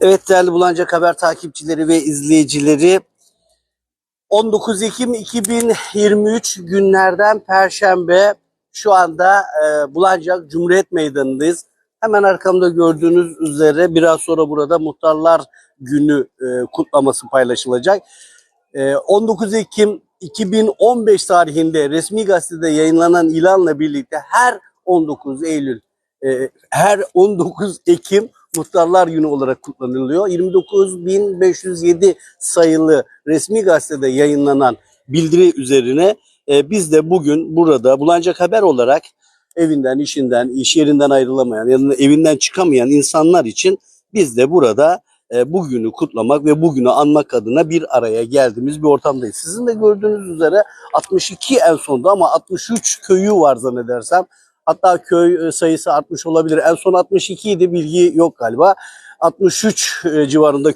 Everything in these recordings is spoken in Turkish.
Evet değerli Bulancak Haber takipçileri ve izleyicileri 19 Ekim 2023 günlerden Perşembe şu anda e, Bulancak Cumhuriyet Meydanı'ndayız. Hemen arkamda gördüğünüz üzere biraz sonra burada Muhtarlar Günü e, kutlaması paylaşılacak. E, 19 Ekim 2015 tarihinde resmi gazetede yayınlanan ilanla birlikte her 19 Eylül, e, her 19 Ekim Muhtarlar Günü olarak kutlanılıyor. 29.507 sayılı resmi gazetede yayınlanan bildiri üzerine e, biz de bugün burada Bulancak Haber olarak evinden, işinden, iş yerinden ayrılamayan, yani evinden çıkamayan insanlar için biz de burada e, bugünü kutlamak ve bugünü anmak adına bir araya geldiğimiz bir ortamdayız. Sizin de gördüğünüz üzere 62 en sonda ama 63 köyü var zannedersem. Hatta köy e, sayısı artmış olabilir. En son 62 idi bilgi yok galiba. 63 e, civarında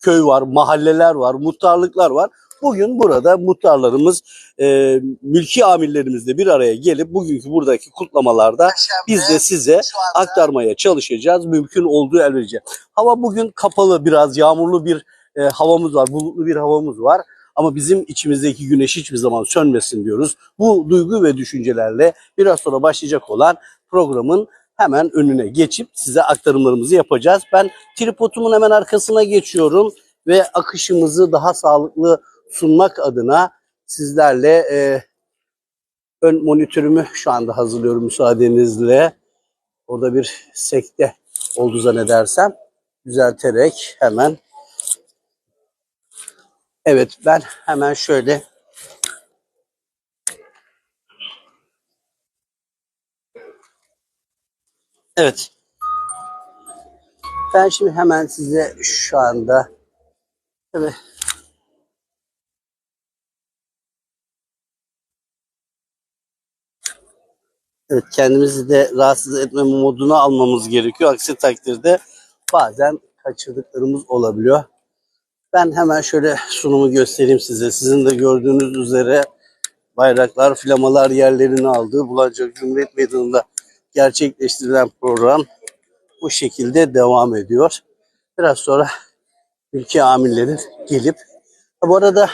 köy var, mahalleler var, muhtarlıklar var. Bugün burada muhtarlarımız, e, mülki amirlerimizle bir araya gelip bugünkü buradaki kutlamalarda biz de size aktarmaya çalışacağız. Mümkün olduğu elverişe. Hava bugün kapalı biraz yağmurlu bir e, havamız var, bulutlu bir havamız var. Ama bizim içimizdeki güneş hiçbir zaman sönmesin diyoruz. Bu duygu ve düşüncelerle biraz sonra başlayacak olan programın hemen önüne geçip size aktarımlarımızı yapacağız. Ben tripodumun hemen arkasına geçiyorum ve akışımızı daha sağlıklı sunmak adına sizlerle e, ön monitörümü şu anda hazırlıyorum müsaadenizle. Orada bir sekte oldu zannedersem. Düzelterek hemen. Evet ben hemen şöyle Evet. Ben şimdi hemen size şu anda evet. Evet kendimizi de rahatsız etme moduna almamız gerekiyor. Aksi takdirde bazen kaçırdıklarımız olabiliyor. Ben hemen şöyle sunumu göstereyim size. Sizin de gördüğünüz üzere bayraklar, flamalar yerlerini aldı. Bulancak Cumhuriyet Meydanı'nda gerçekleştirilen program bu şekilde devam ediyor. Biraz sonra ülke amirlerin gelip bu arada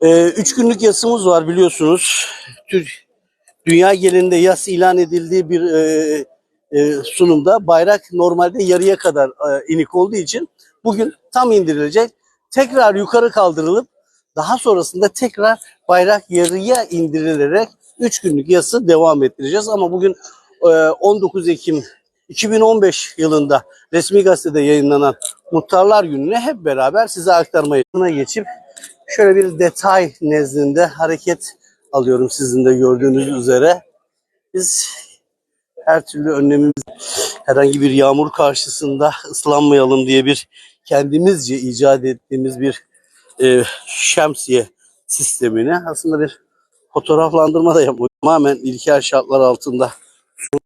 e, üç günlük yasımız var biliyorsunuz. Türk dünya genelinde yas ilan edildiği bir e, e, sunumda bayrak normalde yarıya kadar e, inik olduğu için bugün tam indirilecek. Tekrar yukarı kaldırılıp daha sonrasında tekrar bayrak yarıya indirilerek 3 günlük yası devam ettireceğiz. Ama bugün e, 19 Ekim 2015 yılında resmi gazetede yayınlanan Muhtarlar Günü'nü hep beraber size aktarmaya geçip şöyle bir detay nezdinde hareket alıyorum sizin de gördüğünüz üzere. Biz her türlü önlemimiz herhangi bir yağmur karşısında ıslanmayalım diye bir kendimizce icat ettiğimiz bir e, şemsiye sistemini aslında bir fotoğraflandırma da yapmak tamamen ilkel şartlar altında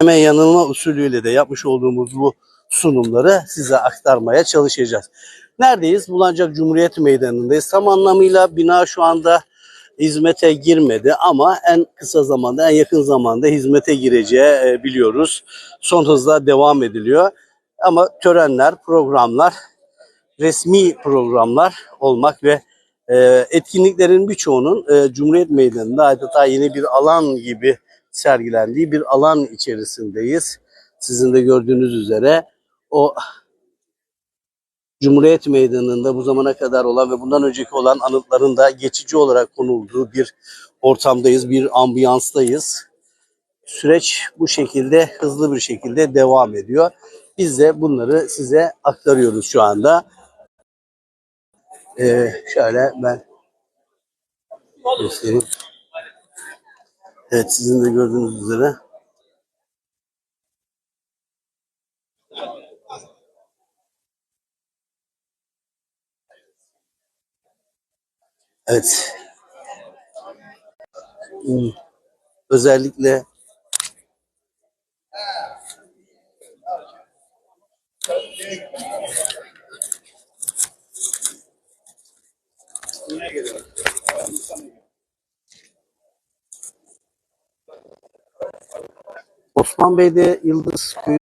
deneme yanılma usulüyle de yapmış olduğumuz bu sunumları size aktarmaya çalışacağız. Neredeyiz? Bulancak Cumhuriyet Meydanı'ndayız. Tam anlamıyla bina şu anda hizmete girmedi ama en kısa zamanda, en yakın zamanda hizmete gireceği e, biliyoruz. Son hızla devam ediliyor. Ama törenler, programlar, resmi programlar olmak ve e, etkinliklerin birçoğunun e, Cumhuriyet Meydanı'nda adeta yeni bir alan gibi sergilendiği bir alan içerisindeyiz. Sizin de gördüğünüz üzere o Cumhuriyet Meydanı'nda bu zamana kadar olan ve bundan önceki olan anıtların da geçici olarak konulduğu bir ortamdayız, bir ambiyanstayız. Süreç bu şekilde hızlı bir şekilde devam ediyor. Biz de bunları size aktarıyoruz şu anda. Ee, şöyle ben göstereyim. Evet sizin de gördüğünüz üzere. Evet. Hmm. Özellikle Osman Bey'de Yıldız Köyü.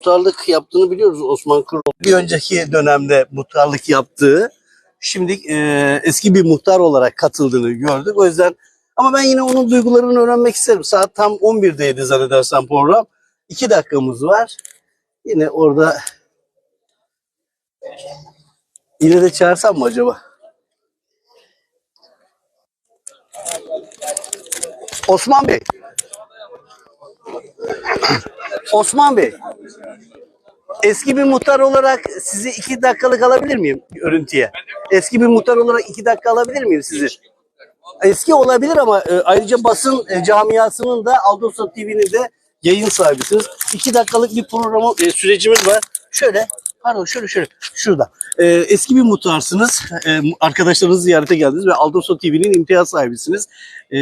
muhtarlık yaptığını biliyoruz Osman Kırol. Bir önceki dönemde muhtarlık yaptığı, şimdi e, eski bir muhtar olarak katıldığını gördük. O yüzden ama ben yine onun duygularını öğrenmek isterim. Saat tam 11'deydi zannedersem program. İki dakikamız var. Yine orada de çağırsam mı acaba? Osman Bey. Osman Bey. Eski bir muhtar olarak sizi iki dakikalık alabilir miyim örüntüye? Eski bir muhtar olarak iki dakika alabilir miyim sizi? Eski olabilir ama e, ayrıca basın e, camiasının da Aldosa TV'nin de yayın sahibisiniz. İki dakikalık bir program e, sürecimiz var. Şöyle, pardon şöyle şöyle, şurada. E, eski bir muhtarsınız. E, arkadaşlarınızı ziyarete geldiniz ve Aldosa TV'nin imtiyaz sahibisiniz. E,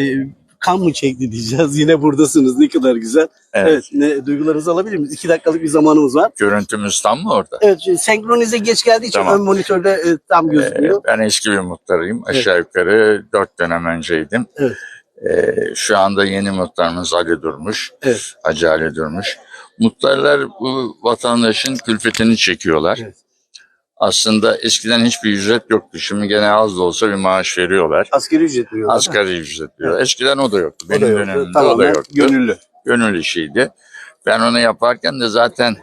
kan mı çekti diyeceğiz. Yine buradasınız. Ne kadar güzel. Evet. Evet. ne, duygularınızı alabilir miyiz? İki dakikalık bir zamanımız var. Görüntümüz tam mı orada? Evet, senkronize geç geldiği için Tamam. ön monitörde e, tam Ee, gözükmüyor. ben eski bir muhtarıyım. Aşağı yukarı dört dönem önceydim. Evet. Ee, şu anda yeni muhtarımız Ali Durmuş. Evet. Hacı Ali Durmuş. Muhtarlar bu vatandaşın külfetini çekiyorlar. Evet. Aslında eskiden hiçbir ücret yoktu. Şimdi gene az da olsa bir maaş veriyorlar. Asgari ücret diyorlar. Asgari ücret diyor. Eskiden o da yoktu. O da Benim yoktu. dönemimde o da yoktu. Gönüllü. gönül işiydi. Ben onu yaparken de zaten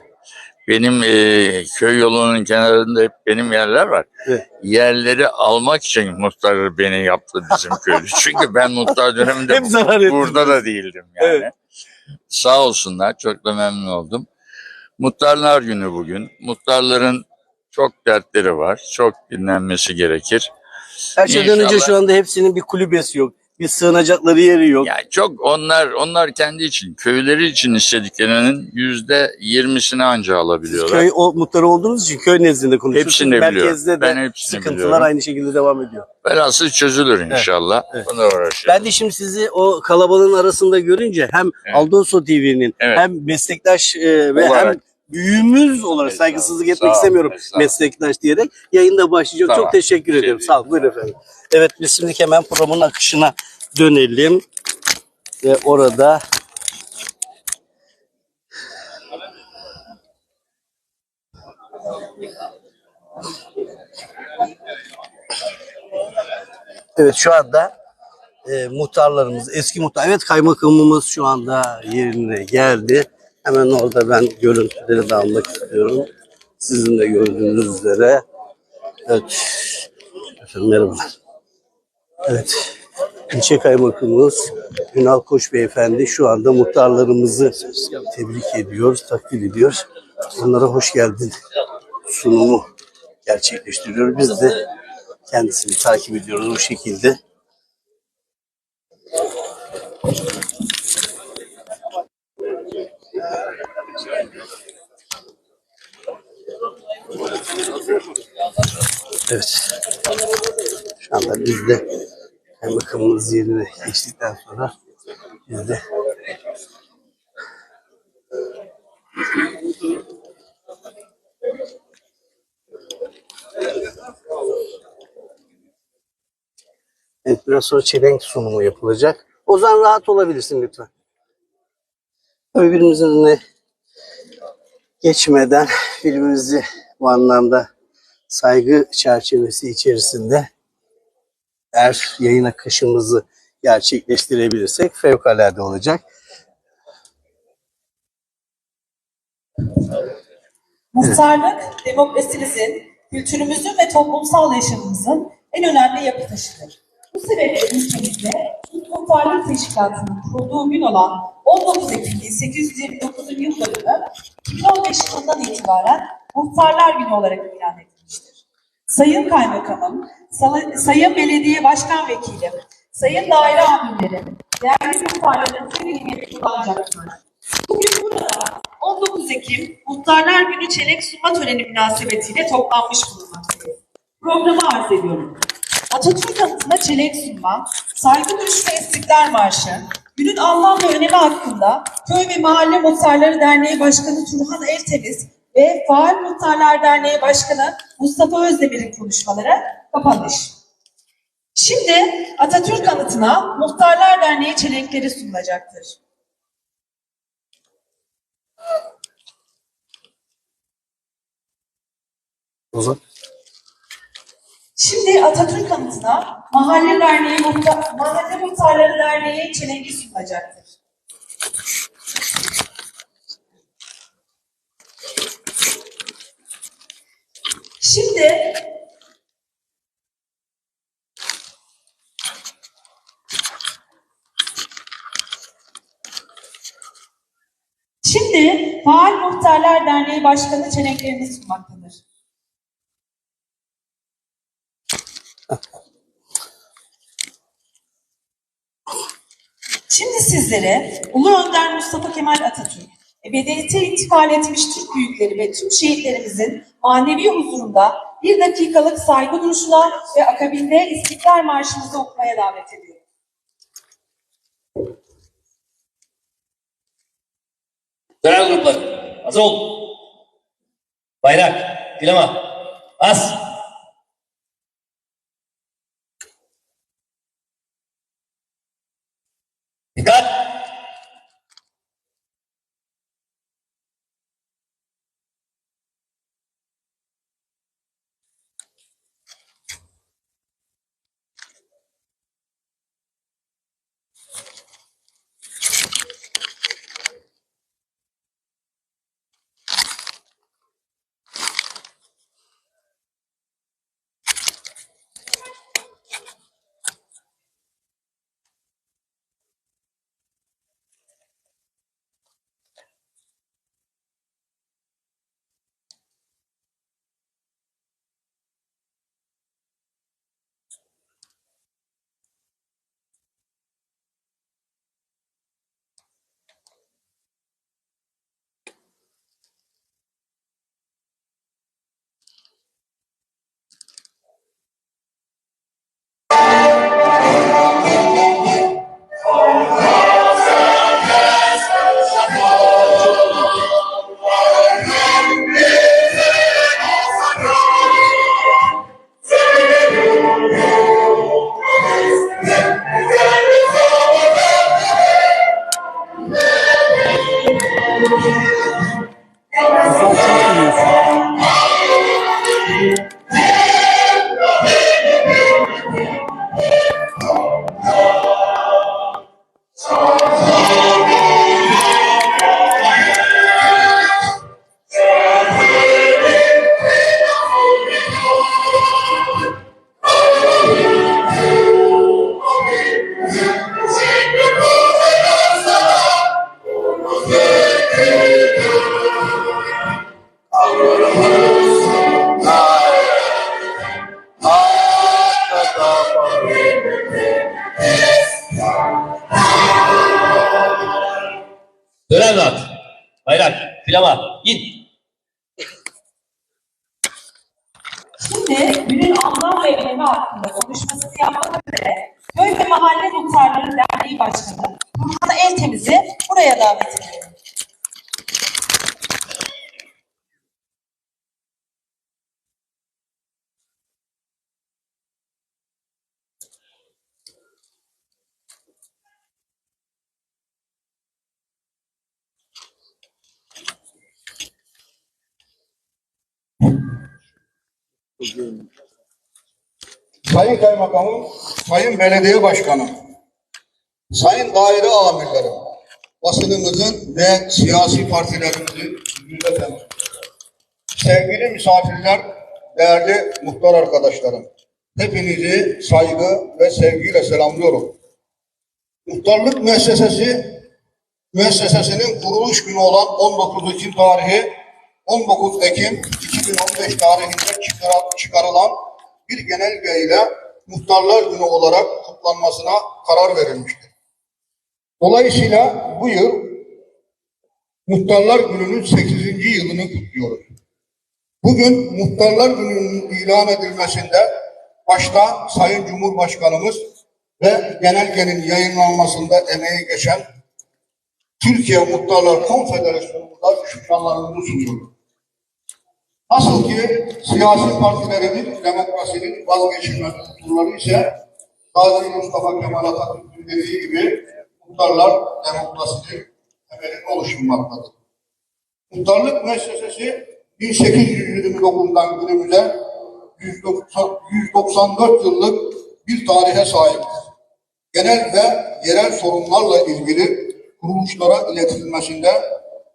benim e, köy yolunun kenarında hep benim yerler var. Evet. Yerleri almak için muhtar beni yaptı bizim köyde. Çünkü ben muhtar döneminde Hep zarar ettim. burada da değildim yani. Evet. Sağ olsunlar çok da memnun oldum. Muhtarlar günü bugün. Muhtarların çok dertleri var. Çok dinlenmesi gerekir. Her şeyden önce İnşallah. şu anda hepsinin bir kulübesi yok. Bir sığınacakları yeri yok. Yani çok onlar onlar kendi için, köyleri için istediklerinin yüzde yirmisini anca alabiliyorlar. Köy o muhtarı olduğunuz için köy nezdinde konuşuyorsunuz. Hepsini biliyorum. Merkezde de Ben hepsini sıkıntılar biliyorum. aynı şekilde devam ediyor. Velhasıl çözülür inşallah. evet. Buna. Ben de şimdi sizi o kalabalığın arasında görünce hem Evet. Aldoso TV'nin Evet. hem meslektaş e, ve Olarak. hem büyüğümüz olarak Estağfurullah. saygısızlık etmek olun, istemiyorum meslektaş diyerek yayında başlayacak. Tamam. Çok teşekkür Şey ederim. değil. Sağ olun. Buyurun efendim. Evet biz şimdi hemen programın akışına dönelim. Ve orada Evet şu anda e, muhtarlarımız, eski muhtar, evet kaymakamımız şu anda yerine geldi. Hemen orada ben görüntüleri de almak istiyorum. Sizin de gördüğünüz üzere. Evet. Efendim merhabalar. Evet. İlçe kaymakamımız Ünal Koç Beyefendi şu anda muhtarlarımızı tebrik ediyor, takdir ediyor. Onlara hoş geldin sunumu gerçekleştiriyor. Biz de kendisini takip ediyoruz bu şekilde. Evet. Şu anda biz de kaymakamımız yerine geçtikten sonra biz de Evet biraz sonra çelenk sunumu yapılacak. Ozan rahat olabilirsin lütfen. Birbirimizin önüne geçmeden birbirimizi bu anlamda saygı çerçevesi içerisinde eğer yayın akışımızı gerçekleştirebilirsek fevkalade olacak. Muhtarlık, demokrasimizin, kültürümüzün ve toplumsal yaşamımızın en önemli yapı taşıdır. Bu sebeple ülkemizde ilk muhtarlık teşkilatının kurulduğu gün olan 19 Ekim 1829 yıllarını 2015 yılından itibaren Muhtarlar Günü olarak ilan edilmiştir. Sayın Kaymakamım, Sayın Belediye Başkan Vekilim, Sayın Daire Amirlerim, değerli muhtarların sevgili kullanacaktır. Bugün burada 19 Ekim Muhtarlar Günü çelenk sunma töreni münasebetiyle toplanmış bulunmaktayız. Programı arz ediyorum. Atatürk anıtına çelenk sunma, saygı duruşu ve İstiklal Marşı, günün anlam ve önemi hakkında Köy ve Mahalle Muhtarları Derneği Başkanı Turhan Eltemiz ve Faal Muhtarlar Derneği Başkanı Mustafa Özdemir'in konuşmaları kapanış. Şimdi Atatürk anıtına Muhtarlar Derneği çelenkleri sunulacaktır. Zaman Şimdi Atatürk anıtına Mahalle Derneği Muhtar, Mahalle Muhtarları Derneği çelengi sunulacaktır. Şimdi Şimdi Faal Muhtarlar Derneği Başkanı çelenklerini sunmaktadır. Şimdi sizlere Ulu Önder Mustafa Kemal Atatürk, ebediyete intikal etmiş Türk büyükleri ve tüm şehitlerimizin manevi huzurunda bir dakikalık saygı duruşuna ve akabinde İstiklal Marşımızı okumaya davet ediyorum. Görev grupları. Hazır ol. Bayrak. Plama. Bas. Sayın Kaymakamım, Sayın Belediye Başkanım, Sayın Daire Amirlerim, basınımızın ve siyasi partilerimizin Sevgili misafirler, değerli muhtar arkadaşlarım, hepinizi saygı ve sevgiyle selamlıyorum. Muhtarlık müessesesi, müessesesinin kuruluş günü olan 19 Ekim tarihi, 19 Ekim 2015 tarihinde çıkarılan bir genelge ile Muhtarlar Günü olarak kutlanmasına karar verilmiştir. Dolayısıyla bu yıl Muhtarlar Günü'nün 8. yılını kutluyoruz. Bugün Muhtarlar Günü'nün ilan edilmesinde başta Sayın Cumhurbaşkanımız ve genelgenin yayınlanmasında emeği geçen Türkiye Muhtarlar Konfederasyonu'nda şükranlarımızı sunuyoruz. Nasıl ki siyasi partilerin demokrasinin vazgeçilmez unsurları ise Gazi Mustafa Kemal Atatürk'ün dediği gibi muhtarlar demokrasinin temelini oluşturmaktadır. Muhtarlık müessesesi 1829'dan günümüze 190 194 yıllık bir tarihe sahibiz. Genel ve yerel sorunlarla ilgili kuruluşlara iletilmesinde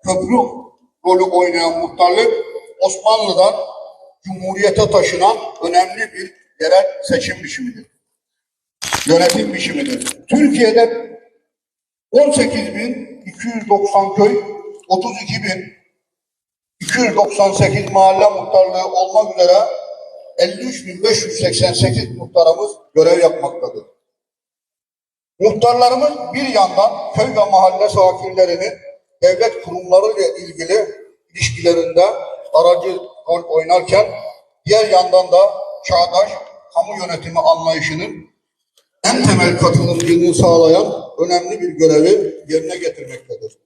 köprü rolü oynayan muhtarlık Osmanlı'dan Cumhuriyete taşınan önemli bir yerel seçim biçimidir. Yönetim biçimidir. Türkiye'de 18.290 köy, 32.298 mahalle muhtarlığı olmak üzere 53.588 muhtarımız görev yapmaktadır. Muhtarlarımız bir yandan köy ve mahalle sakinlerini devlet kurumlarıyla ilgili ilişkilerinde aracı rol oynarken diğer yandan da çağdaş kamu yönetimi anlayışının en temel katılımcılığını sağlayan önemli bir görevi yerine getirmektedir.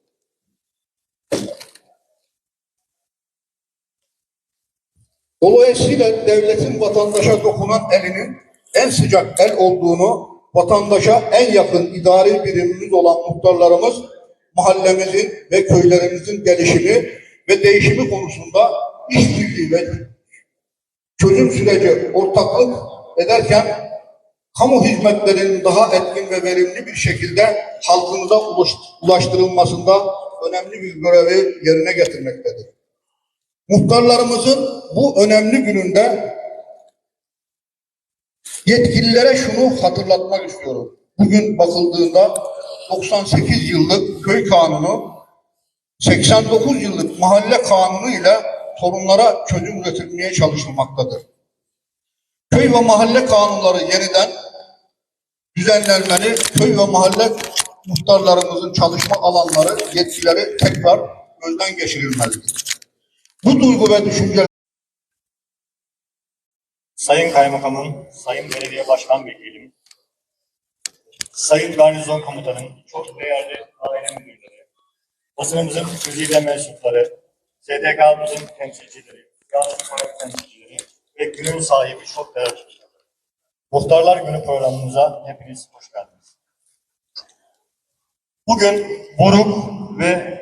Dolayısıyla devletin vatandaşa dokunan elinin en sıcak el olduğunu, vatandaşa en yakın idari birimimiz olan muhtarlarımız mahallemizin ve köylerimizin gelişimi ve değişimi konusunda işbirliği ve çözüm süreci ortaklık ederken kamu hizmetlerinin daha etkin ve verimli bir şekilde halkımıza ulaş- ulaştırılmasında önemli bir görevi yerine getirmektedir. Muhtarlarımızın bu önemli gününde yetkililere şunu hatırlatmak istiyorum. Bugün bakıldığında 98 yıllık köy kanunu 89 yıllık mahalle kanunu ile sorunlara çözüm üretilmeye çalışılmaktadır. Köy ve mahalle kanunları yeniden düzenlenmeli, köy ve mahalle muhtarlarımızın çalışma alanları, yetkileri tekrar gözden geçirilmelidir. Bu duygu ve düşünce Sayın Kaymakamım, Sayın Belediye Başkan Vekilim, Sayın Garnizon Komutanım, çok değerli aile müdürleri, basınımızın güzide mensupları, STK'mızın temsilcileri, parti temsilcileri ve günün sahibi çok değerli. Muhtarlar Günü programımıza hepiniz hoş geldiniz. Bugün buruk ve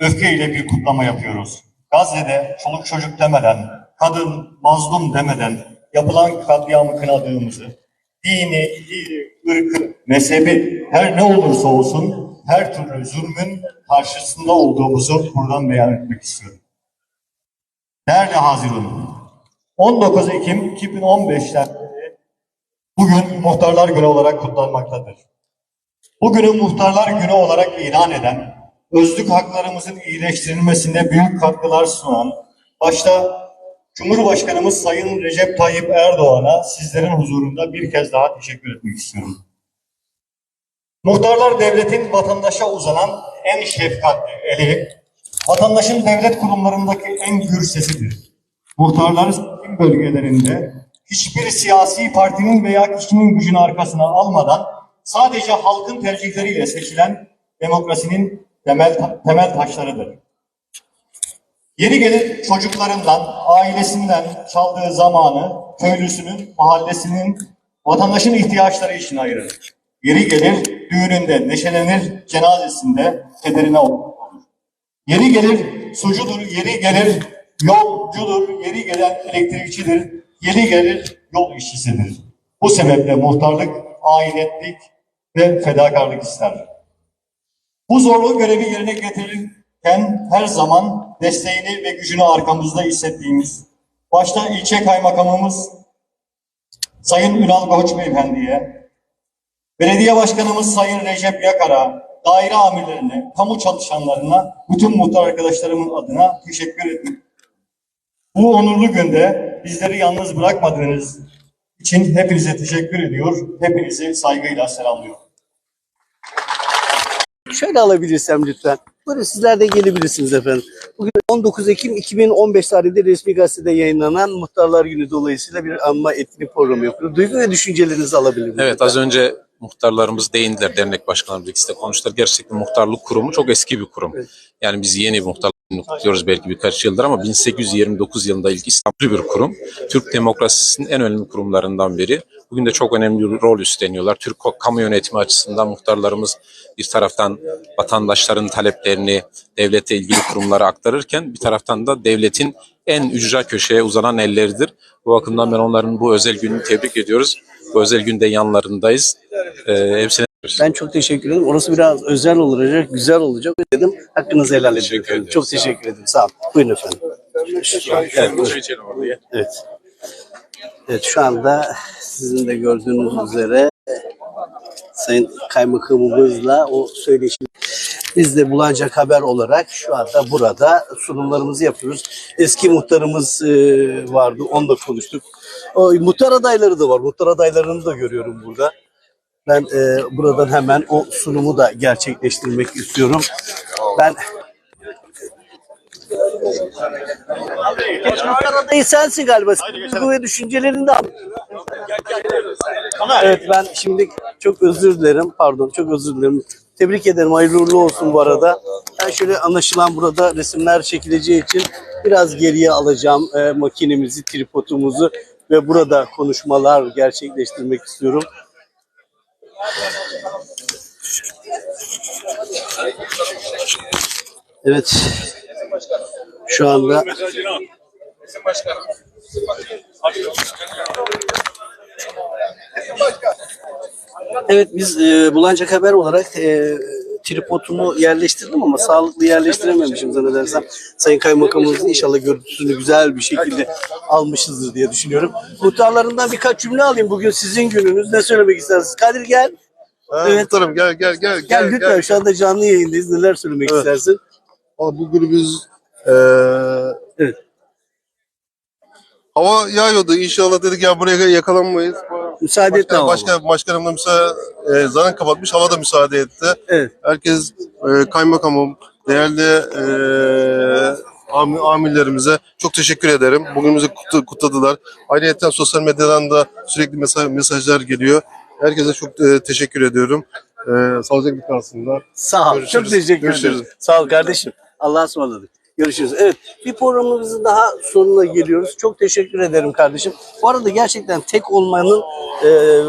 öfkeyle bir kutlama yapıyoruz. Gazze'de çoluk çocuk demeden, kadın, mazlum demeden yapılan katliamı kınadığımızı, dini, dini, ırkı, mezhebi her ne olursa olsun her türlü zulmün karşısında olduğumuzu buradan beyan etmek istiyorum. Değerli Hazirun, 19 Ekim 2015'ten beri bugün Muhtarlar Günü olarak kutlanmaktadır. Bugünü Muhtarlar Günü olarak ilan eden, özlük haklarımızın iyileştirilmesinde büyük katkılar sunan, başta Cumhurbaşkanımız Sayın Recep Tayyip Erdoğan'a sizlerin huzurunda bir kez daha teşekkür etmek istiyorum. Muhtarlar devletin vatandaşa uzanan en şefkatli eli, vatandaşın devlet kurumlarındaki en gür sesidir. Muhtarlar seçim bölgelerinde hiçbir siyasi partinin veya kişinin gücünü arkasına almadan sadece halkın tercihleriyle seçilen demokrasinin temel, temel taşlarıdır. Yeri gelir çocuklarından, ailesinden çaldığı zamanı köylüsünün, mahallesinin, vatandaşın ihtiyaçları için ayırır. Yeri gelir düğününde neşelenir, cenazesinde kederine olur. Yeri gelir sucudur, yeri gelir yolcudur, yeri gelen elektrikçidir, yeri gelir yol işçisidir. Bu sebeple muhtarlık, ailetlik ve fedakarlık ister. Bu zorlu görevi yerine getirirken her zaman desteğini ve gücünü arkamızda hissettiğimiz, başta ilçe kaymakamımız Sayın Ünal Koç Beyefendi'ye, belediye başkanımız Sayın Recep Yakar'a, daire amirlerine, kamu çalışanlarına, bütün muhtar arkadaşlarımın adına teşekkür etmek. Bu onurlu günde bizleri yalnız bırakmadığınız için hepinize teşekkür ediyor, hepinizi saygıyla selamlıyorum. Şöyle alabilirsem lütfen. Buyurun sizler de gelebilirsiniz efendim. Bugün 19 Ekim 2015 tarihinde resmi gazetede yayınlanan Muhtarlar Günü dolayısıyla bir anma etkinlik programı yapıyoruz. Duygu ve düşüncelerinizi alabilir miyim? Evet az önce muhtarlarımız değindiler. Dernek başkanları ikisi de konuştular. Gerçekten muhtarlık kurumu çok eski bir kurum. Evet. Yani biz yeni muhtar kutluyoruz belki birkaç yıldır ama 1829 yılında ilk İstanbul'lu bir kurum. Türk demokrasisinin en önemli kurumlarından biri. Bugün de çok önemli bir rol üstleniyorlar. Türk kamu yönetimi açısından muhtarlarımız bir taraftan vatandaşların taleplerini devlete ilgili kurumlara aktarırken bir taraftan da devletin en ücra köşeye uzanan elleridir. Bu bakımdan ben onların bu özel gününü tebrik ediyoruz. Bu özel günde yanlarındayız. Ee, hepsine Ben çok teşekkür ederim. Orası biraz özel olacak, güzel olacak dedim. Hakkınızı helal edin Teşekkür. Çok teşekkür ederim. Sağ olun. Buyurun efendim. Evet. Evet. Evet şu anda sizin de gördüğünüz üzere Sayın Kaymakamımızla o söyleşi biz de Bulancak Haber olarak şu anda burada sunumlarımızı yapıyoruz. Eski muhtarımız e, vardı, onunla konuştuk. O, muhtar adayları da var. Muhtar adaylarını da görüyorum burada. Ben e, buradan hemen o sunumu da gerçekleştirmek istiyorum. Ben Muhtar adayı sensin galiba. Duygu ve düşüncelerini de al. Evet ben şimdi çok özür dilerim. Pardon çok özür dilerim. Tebrik ederim. Hayırlı uğurlu olsun bu arada. Ben şöyle anlaşılan burada resimler çekileceği için biraz geriye alacağım e, makinemizi, tripodumuzu ve burada konuşmalar gerçekleştirmek istiyorum. Evet. Şu anda Evet biz e, Bulancak Haber olarak e, tripodumu yerleştirdim ama sağlıklı yerleştirememişim zannedersem. Sayın Kaymakamımızın inşallah görüntüsünü güzel bir şekilde almışızdır diye düşünüyorum. Muhtarlarından birkaç cümle alayım. Bugün sizin gününüz. Ne söylemek istersiniz? Kadir gel. Ha, Evet. Muhtarım gel gel gel. Gel, lütfen şu anda canlı yayındayız. Neler söylemek Evet. istersin? Ama bu günümüz eee Evet. hava yağıyordu. İnşallah dedik ya buraya yakalanmayız. Müsaade et Başkan, ama. başkan, başkanım da müsaade, e, zaten kapatmış. Hava da müsaade etti. Evet. Herkes e, kaymakamım, değerli e, am- amirlerimize çok teşekkür ederim. Bugünümüzü kutlu, kutladılar. Ayrıca sosyal medyadan da sürekli mesaj, mesajlar geliyor. Herkese çok e, teşekkür ediyorum. E, sağlıcakla kalsınlar. Sağ ol. Görüşürüz. Çok teşekkür Görüşürüz. ederim. Sağ ol kardeşim. Allah'a ısmarladık. Görüşürüz. Evet bir programımızın daha sonuna geliyoruz. Çok teşekkür ederim kardeşim. Bu arada gerçekten tek olmanın e,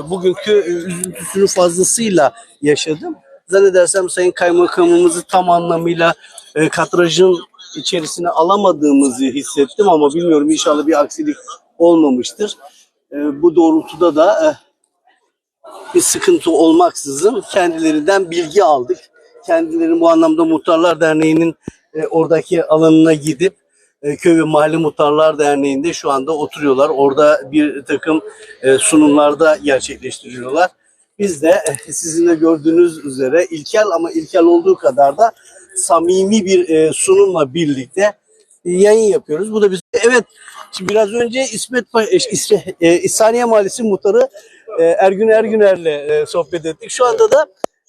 bugünkü üzüntüsünü fazlasıyla yaşadım. Zannedersem Sayın Kaymakamımızı tam anlamıyla e, kadrajın içerisine alamadığımızı hissettim ama bilmiyorum inşallah bir aksilik olmamıştır. E, bu doğrultuda da e, bir sıkıntı olmaksızın kendilerinden bilgi aldık. Kendileri bu anlamda Muhtarlar Derneği'nin e, oradaki alanına gidip e, Köy ve Mahalle Muhtarlar Derneği'nde şu anda oturuyorlar. Orada bir takım e, sunumlarda gerçekleştiriyorlar. Biz de e, sizin de gördüğünüz üzere ilkel ama ilkel olduğu kadar da samimi bir e, sunumla birlikte yayın yapıyoruz. Bu da biz evet şimdi biraz önce İsmet e, e, İhsaniye Mahallesi Muhtarı e, Ergün Ergüner'le e, sohbet ettik. Şu anda da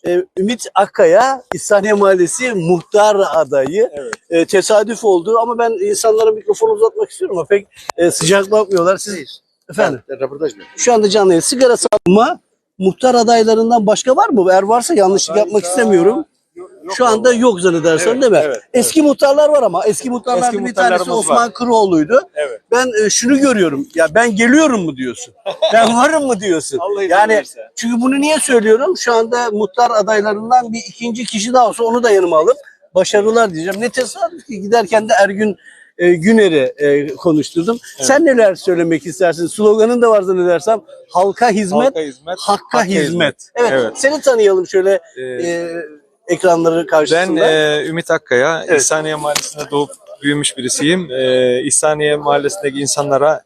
e, Ümit Akkaya İhsaniye Mahallesi muhtar adayı. E, tesadüf oldu ama ben insanlara mikrofonu uzatmak istiyorum ama pek e, sıcak bakmıyorlar. Siz efendim şu anda canlı yayın. sigara satma muhtar adaylarından başka var mı? Eğer varsa yanlışlık yapmak istemiyorum. Şu anda yok zannedersen değil mi? Eski muhtarlar var ama eski muhtarlardan Eski bir tanesi Osman var. Kıroğlu'ydu. Evet. Ben e, şunu görüyorum. Ya ben geliyorum mu diyorsun? ben varım mı diyorsun? Allah yani verirse. çünkü bunu niye söylüyorum? Şu anda muhtar adaylarından bir ikinci kişi daha olsa onu da yanıma alıp başarılar diyeceğim. Ne tesadüf ki giderken de Ergün e, Güner'i e, konuşturdum. Sen neler söylemek istersin? Sloganın da var zannedersem. Halka hizmet, Halka hizmet, hakka, hakka hizmet. hizmet. Evet, Evet. seni tanıyalım şöyle Ee, e, ekranları Ben karşısında. e, Ümit Akkaya, Evet. İhsaniye Mahallesi'nde doğup büyümüş birisiyim. E, İhsaniye Mahallesi'ndeki insanlara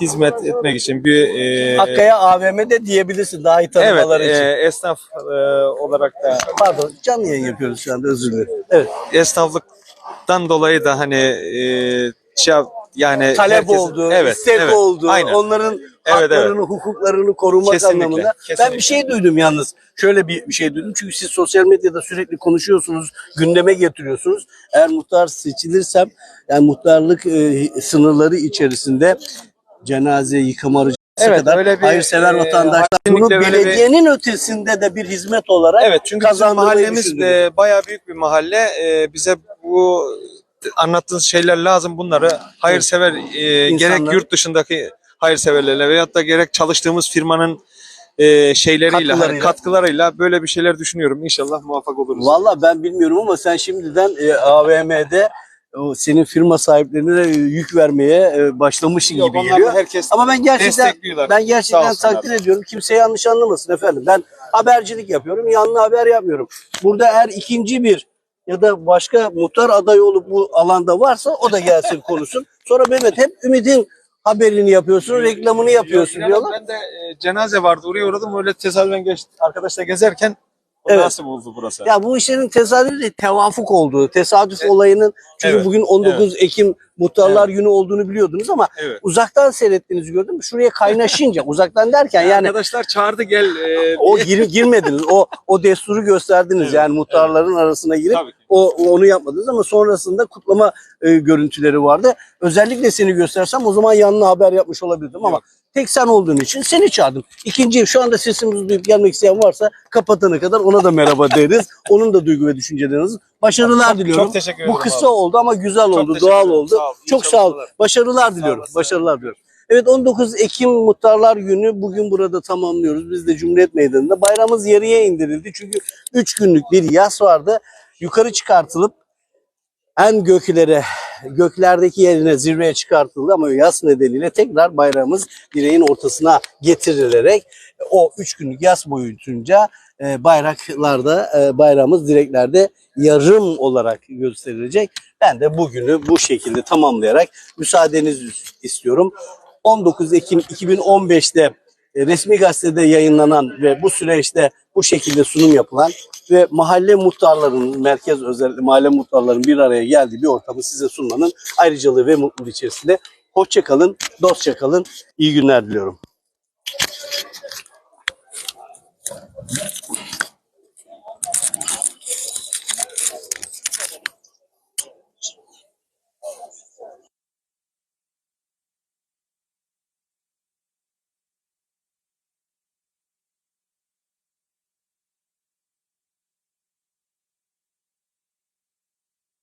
hizmet etmek için bir e, Hakkaya AVM'de diyebilirsin daha iyi evet, tanımaları için. e, esnaf e, olarak da Pardon canlı yayın yapıyoruz şu anda özür dilerim. Evet. esnaflıktan dolayı da hani e, şey, yani talep herkesin- oldu, evet, istek evet, oldu, aynen. onların Evet, haklarını, hukuklarını korumak Kesinlikle, anlamında. Ben kesinlikle. bir şey duydum yalnız. Şöyle bir, bir şey duydum. Çünkü siz sosyal medyada sürekli konuşuyorsunuz, gündeme getiriyorsunuz. Eğer muhtar seçilirsem, yani muhtarlık e, sınırları içerisinde cenaze yıkama aracı Evet, kadar öyle bir, hayırsever e, vatandaşlar bunu öyle bir- belediyenin ötesinde de bir hizmet olarak Evet çünkü mahallemiz e, bayağı büyük bir mahalle. E, bize bu anlattığınız şeyler lazım. Bunları hayırsever e, İnsanlar- gerek yurt dışındaki hayırseverlerle veyahut da gerek çalıştığımız firmanın e, şeyleriyle, hani Katkılarıyla. katkılarıyla böyle bir şeyler düşünüyorum. İnşallah muvaffak oluruz. Valla ben bilmiyorum ama sen şimdiden e, AVM'de o senin firma sahiplerine e, yük vermeye e, başlamışsın Yok, gibi onlar geliyor. herkes Ama ben gerçekten destekliyorlar. ben gerçekten olsunlar. takdir ediyorum. Kimse yanlış anlamasın efendim. Ben habercilik yapıyorum. Yanlı haber yapmıyorum. Burada eğer ikinci bir ya da başka muhtar adayı olup bu alanda varsa o da gelsin konuşsun. Sonra Mehmet hep Ümit'in haberini yapıyorsun, reklamını yapıyorsun diyorlar. Ben de e, cenaze vardı oraya uğradım. Öyle tesadüfen geçti. Arkadaşla gezerken o Evet. nasip oldu burası. Ya bu işlerin tesadüf değil, tevafuk olduğu, tesadüf olayının çünkü Evet. bugün 19 Ekim Muhtarlar Günü olduğunu biliyordunuz ama Evet. uzaktan seyrettiğinizi gördüm. Şuraya kaynaşınca, uzaktan derken yani Arkadaşlar çağırdı gel. e, o gir, girmediniz. O o desturu gösterdiniz Evet, yani muhtarların arasına girip Tabii o onu yapmadınız ama sonrasında kutlama e, görüntüleri vardı. Özellikle seni göstersem o zaman yanlı haber yapmış olabilirdim ama Yok. Tek sen olduğun için seni çağırdım. İkinci şu anda sesimizi duyup gelmek isteyen varsa kapatana kadar ona da merhaba deriz. Onun da duygu ve düşünceleriniz. Başarılar Çok- diliyorum. çok teşekkür Bu ederim kısa abi. oldu ama güzel Çok oldu, doğal oldu. Sağ ol, Çok sağ ol. Başarılar diliyorum. olasın. Başarılar diliyorum. Evet 19 Ekim Muhtarlar Günü bugün burada tamamlıyoruz. Biz de Cumhuriyet Meydanı'nda. Bayramımız yarıya indirildi. Çünkü 3 günlük bir yas vardı. Yukarı çıkartılıp en göklere, göklerdeki yerine zirveye çıkartıldı ama yas nedeniyle tekrar bayrağımız direğin ortasına getirilerek o 3 günlük yas boyunca e, bayraklarda, e, bayrağımız direklerde yarım olarak gösterilecek. Ben de bugünü bu şekilde tamamlayarak müsaadenizi istiyorum. 19 Ekim 2015'te e, e, resmi gazetede yayınlanan ve bu süreçte bu şekilde sunum yapılan ve mahalle muhtarlarının, merkez özellikle mahalle muhtarlarının bir araya geldiği bir ortamı size sunmanın ayrıcalığı ve mutluluğu içerisinde. Hoşça kalın, dostça kalın, iyi günler diliyorum.